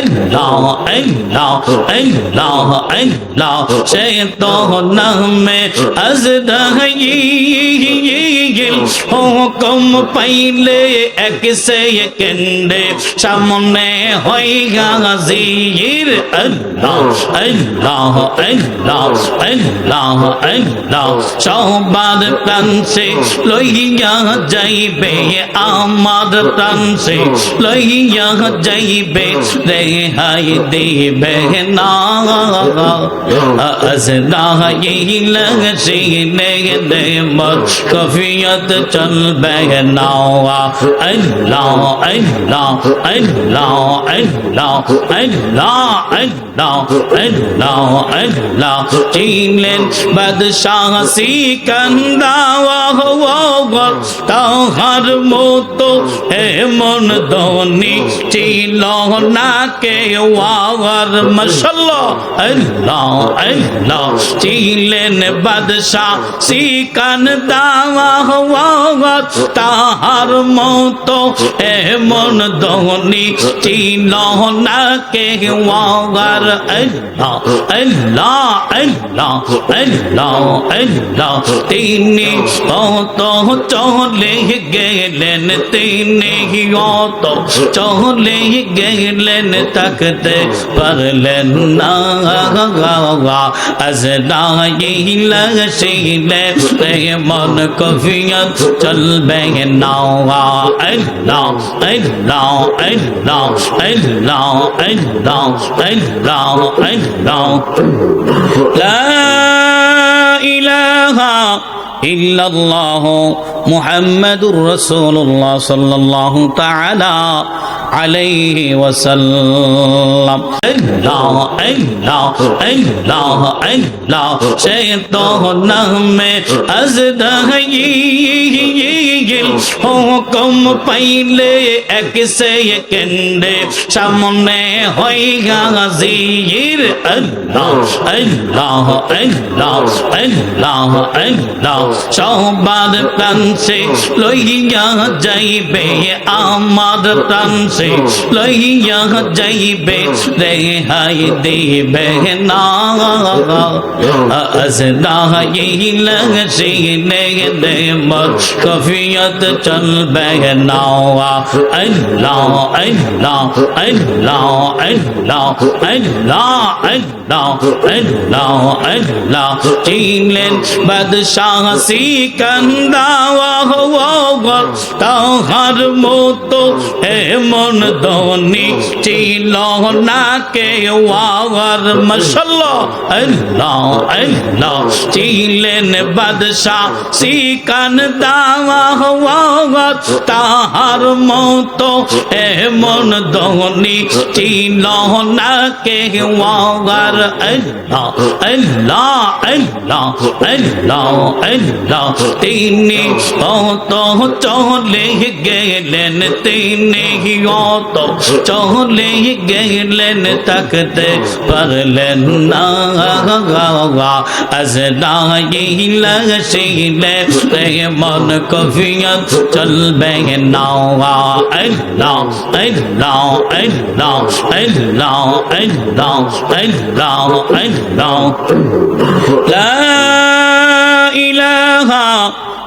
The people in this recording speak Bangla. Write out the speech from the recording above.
আল্লাহ আল্লাহ আল্লাহ আল্লাহ সে তো নামে আজদাহিল হুকুম পাইলে এক সেকেন্ডে সামনে হই গাজির আল্লাহ আল্লাহ আল্লাহ আল্লাহ আল্লাহ। সবার প্রান্সে লইয়া যাইবে আমার প্রান্সে লইয়া যাইবে রেহাই দিবে না। আজরাইল সিনে দে মত কফিয়ত চলবে না আল্লাহ আল্লাহ আল্লাহ আল্লাহ আল্লাহ আল্লাহ আল্লাহ আল্লাহ চিনলেন বাদশাহ সিকান্দাওয়া তাহার মতো এমন ধনী ছিল না কে ওয়ার মশাল্লাহ আল্লাহ আল্লাহ। ছিলেন বাদশাহ সিকান দাওয়া তাহার মতো এমন ধনী ছিল না কে ওয়ার আল্লাহ আল্লাহ আল্লাহ আল্লাহ আল্লাহ। তিনি কত চলে গেলেন তিনি কত চলে গেলেন থাকতে পারলেন না আজরাইল শিলে মন কফিয়ত চলবে না আল্লাহ আল্লাহ আল্লাহ আল্লাহ আল্লাহ আল্লাহ আল্লাহ لا إله الا الله محمد رسول الله صلى الله تعالى عليه وسلم الا الا الا الا شيطان نغمه ازدهي হুকুম পাইলে এক সেকেন্ডে সামনে হই গাজির আল্লাহ আল্লাহ লইয়া যাইবে আমার প্রান্সে লইয়া যাইবে, রেহাই দিবে না। আজরাইল সিনে দে মত কফিয়ত চলবে নাওয়া। আল্লাহ আল্লাহ আল্লাহ আল্লাহ আল্লাহ আল্লাহ আল্লাহ আল্লাহ। চিনলেন বাদশাহ সিকান্দাওয়া। তাহার মতো এমন ধনী ছিল না কে ওয়ার মশাল্লাহ, আল্লাহ আল্লাহ। ছিলেন বাদশাহ সিকান দাওয়া তাহার মতো এমন ধনী ছিল না কে ওয়ার আল্লাহ আল্লাহ আল্লাহ আল্লাহ আল্লাহ। তিনি কত চলে গেলেন তিনি কত চলে গেলেন থাকতে পারলেন না আজরাইল শিলে মন কফিয়ত চলবে না আল্লাহ আল্লাহ আল্লাহ আল্লাহ আল্লাহ আল্লাহ আল্লাহ لا إله